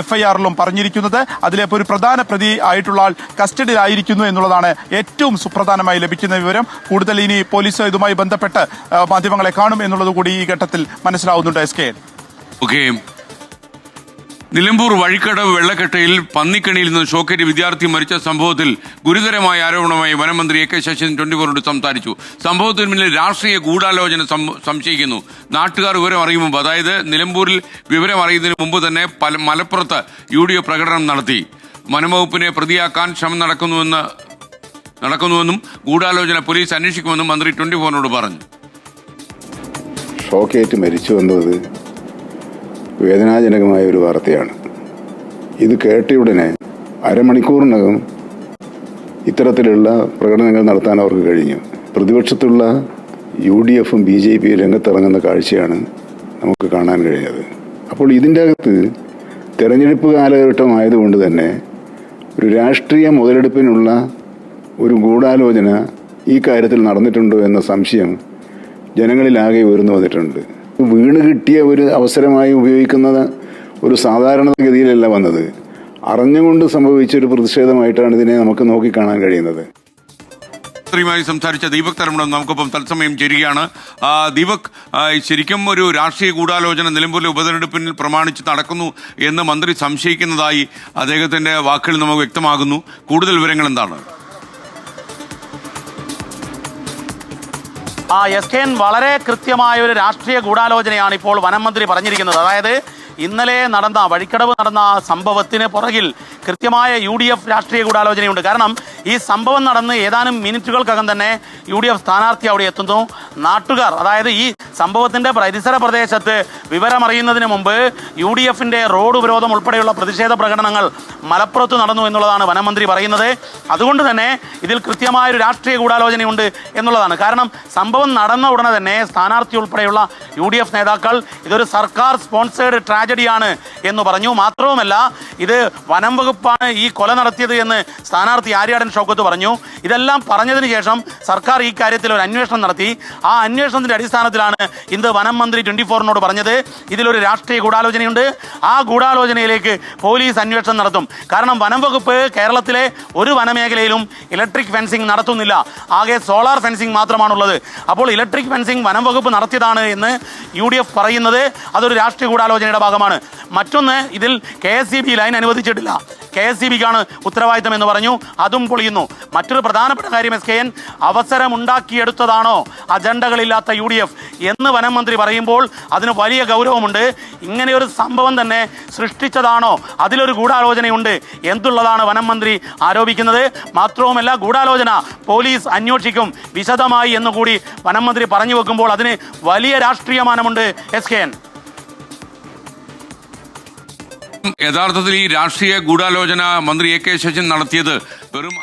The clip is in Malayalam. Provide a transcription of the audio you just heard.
എഫ്ഐആറിലും പറഞ്ഞിരിക്കുന്നത്. അതിലെ ഒരു പ്രധാന പ്രതി ആയിട്ടുള്ള ആൾ കസ്റ്റഡിയിലായിരിക്കുന്നു എന്നുള്ളതാണ് ഏറ്റവും സുപ്രധാനമായി ലഭിക്കുന്ന വിവരം. കൂടുതൽ ഇനി പോലീസ് ഇതുമായി ബന്ധപ്പെട്ട് മാധ്യമങ്ങളെ കാണും എന്നുള്ളത് കൂടി ഈ ഘട്ടത്തിൽ മനസ്സിലാവുന്നുണ്ട് എസ് കെ. നിലമ്പൂർ വഴിക്കടവ് വെള്ളക്കെട്ടയിൽ പന്നിക്കണിയിൽ നിന്ന് ഷോക്കേറ്റ് വിദ്യാർത്ഥി മരിച്ച സംഭവത്തിൽ ഗുരുതരമായ ആരോപണമായി വനമന്ത്രി എ കെ ശശീന്ദ്രൻ ട്വന്റി ഫോറിനോട് സംസാരിച്ചു. സംഭവത്തിന് പിന്നിൽ രാഷ്ട്രീയ ഗൂഢാലോചന സംശയിക്കുന്നു. നാട്ടുകാർ വിവരം അറിയും അതായത് നിലമ്പൂരിൽ വിവരം അറിയുന്നതിന് മുമ്പ് തന്നെ മലപ്പുറത്ത് യു ഡി എഫ് പ്രകടനം നടത്തി. വനംവകുപ്പിനെ പ്രതിയാക്കാൻ ശ്രമം നടക്കുന്നുവെന്ന് നടക്കുന്നുവെന്നും ഗൂഢാലോചന പോലീസ് അന്വേഷിക്കുമെന്നും മന്ത്രി ട്വന്റി ഫോറിനോട് പറഞ്ഞു. ഷോക്കേറ്റ് മരിച്ചു എന്നത് വേദനാജനകമായ ഒരു വാർത്തയാണ്. ഇത് കേട്ടയുടനെ അരമണിക്കൂറിനകം ഇത്തരത്തിലുള്ള പ്രകടനങ്ങൾ നടത്താൻ അവർക്ക് കഴിഞ്ഞു. പ്രതിപക്ഷത്തുള്ള യു ഡി എഫും ബി ജെ പിയും രംഗത്തിറങ്ങുന്ന കാഴ്ചയാണ് നമുക്ക് കാണാൻ കഴിഞ്ഞത്. അപ്പോൾ ഇതിന്റെ അകത്ത് തെരഞ്ഞെടുപ്പ് കാലഘട്ടമായതുകൊണ്ട് തന്നെ ഒരു രാഷ്ട്രീയ മുതലെടുപ്പിനുള്ള ഒരു ഗൂഢാലോചന ഈ കാര്യത്തിൽ നടന്നിട്ടുണ്ടോ എന്ന സംശയം ജനങ്ങളിലാകെ ഉയർന്നു വന്നിട്ടുണ്ട്. വീണ് കിട്ടിയ ഒരു അവസരമായി ഉപയോഗിക്കുന്നത് ഒരു സാധാരണ ഗതിയിലല്ല വന്നത്. അറിഞ്ഞുകൊണ്ട് സംഭവിച്ച ഒരു പ്രതിഷേധമായിട്ടാണ് ഇതിനെ നമുക്ക് നോക്കിക്കാണാൻ കഴിയുന്നത്. മന്ത്രിയുമായി സംസാരിച്ച ദീപക് തരമണം നമുക്കൊപ്പം തത്സമയം ചേരുകയാണ്. ദീപക് ശരിക്കും ഒരു രാഷ്ട്രീയ ഗൂഢാലോചന നിലമ്പൂരിലെ ഉപതെരഞ്ഞെടുപ്പിൽ പ്രമാണിച്ച് നടക്കുന്നു എന്ന് മന്ത്രി സംശയിക്കുന്നതായി അദ്ദേഹത്തിന്റെ വാക്കുകളിൽ നമുക്ക് വ്യക്തമാകുന്നു. കൂടുതൽ വിവരങ്ങൾ എന്താണ്? ആ എസ് കെ എൻ വളരെ കൃത്യമായ ഒരു രാഷ്ട്രീയ ഗൂഢാലോചനയാണ് ഇപ്പോൾ വനം മന്ത്രി പറഞ്ഞിരിക്കുന്നത്. അതായത് ഇന്നലെ നടന്ന വഴിക്കടവ് നടന്ന സംഭവത്തിന് പുറകിൽ കൃത്യമായ യു ഡി എഫ് രാഷ്ട്രീയ ഗൂഢാലോചനയുണ്ട്. കാരണം ഈ സംഭവം നടന്ന് ഏതാനും മിനിറ്റുകൾക്കകം തന്നെ യു ഡി എഫ് സ്ഥാനാർത്ഥി അവിടെ എത്തുന്നു. നാട്ടുകാർ അതായത് ഈ സംഭവത്തിന്റെ പരിസര പ്രദേശത്ത് വിവരമറിയുന്നതിന് മുമ്പ് യു ഡി എഫിന്റെ റോഡ് ഉപരോധം ഉൾപ്പെടെയുള്ള പ്രതിഷേധ പ്രകടനങ്ങൾ മലപ്പുറത്ത് നടന്നു എന്നുള്ളതാണ് വനമന്ത്രി പറയുന്നത്. അതുകൊണ്ട് തന്നെ ഇതിൽ കൃത്യമായ ഒരു രാഷ്ട്രീയ ഗൂഢാലോചനയുണ്ട് എന്നുള്ളതാണ്. കാരണം സംഭവം നടന്ന ഉടനെ തന്നെ സ്ഥാനാർത്ഥി ഉൾപ്പെടെയുള്ള യു ഡി എഫ് നേതാക്കൾ ഇതൊരു സർക്കാർ സ്പോൺസേഡ് ട്രാജഡിയാണ് എന്ന് പറഞ്ഞു. മാത്രവുമല്ല ഇത് വനം വകുപ്പാണ് ഈ കൊല നടത്തിയത് എന്ന് സ്ഥാനാർത്ഥി ആര്യാടൻ ഷൗക്കത്ത് പറഞ്ഞു. ഇതെല്ലാം പറഞ്ഞതിന് ശേഷം സർക്കാർ ഈ കാര്യത്തിൽ ഒരു അന്വേഷണം നടത്തി. ആ അന്വേഷണത്തിന്റെ അടിസ്ഥാനത്തിലാണ് ഇന്ന് വനം മന്ത്രി ട്വന്റി ഫോറിനോട് പറഞ്ഞത്. ഇതിലൊരു രാഷ്ട്രീയ ഗൂഢാലോചനയുണ്ട്. ആ ഗൂഢാലോചനയിലേക്ക് പോലീസ് അന്വേഷണം നടത്തും. കാരണം വനം വകുപ്പ് കേരളത്തിലെ ഒരു വനമേഖലയിലും ഇലക്ട്രിക് ഫെൻസിംഗ് നടത്തുന്നില്ല. ആകെ സോളാർ ഫെൻസിംഗ് മാത്രമാണുള്ളത്. അപ്പോൾ ഇലക്ട്രിക് ഫെൻസിംഗ് വനം വകുപ്പ് നടത്തിയതാണ് എന്ന് യു ഡി എഫ് പറയുന്നത് അതൊരു രാഷ്ട്രീയ ഗൂഢാലോചനയുടെ ഭാഗമാണ്. മറ്റൊന്ന് ഇതിൽ K S C B line അനുവദിച്ചിട്ടില്ല. K S D ബിക്കാണ് ഉത്തരവാദിത്തം എന്ന് പറഞ്ഞു. അതും പൊളിയുന്നു. മറ്റൊരു പ്രധാനപ്പെട്ട കാര്യം എസ് കെ എൻ അവസരമുണ്ടാക്കിയെടുത്തതാണോ അജണ്ടകളില്ലാത്ത യു ഡി എഫ്? എന്ന് വനം മന്ത്രി പറയുമ്പോൾ അതിന് വലിയ ഗൗരവമുണ്ട്. ഇങ്ങനെ ഒരു സംഭവം തന്നെ സൃഷ്ടിച്ചതാണോ? അതിലൊരു ഗൂഢാലോചനയുണ്ട്. എന്തുള്ളതാണ് വനം മന്ത്രി ആരോപിക്കുന്നത്? മാത്രവുമല്ല ഗൂഢാലോചന പോലീസ് അന്വേഷിക്കും വിശദമായി എന്നുകൂടി വനം മന്ത്രി പറഞ്ഞു വെക്കുമ്പോൾ അതിന് വലിയ രാഷ്ട്രീയമാനമുണ്ട് എസ് കെ എൻ. യഥാർത്ഥത്തിൽ ഈ രാഷ്ട്രീയ ഗൂഢാലോചന മന്ത്രി എ കെ ശശീന്ദ്രൻ നടത്തിയത് വെറും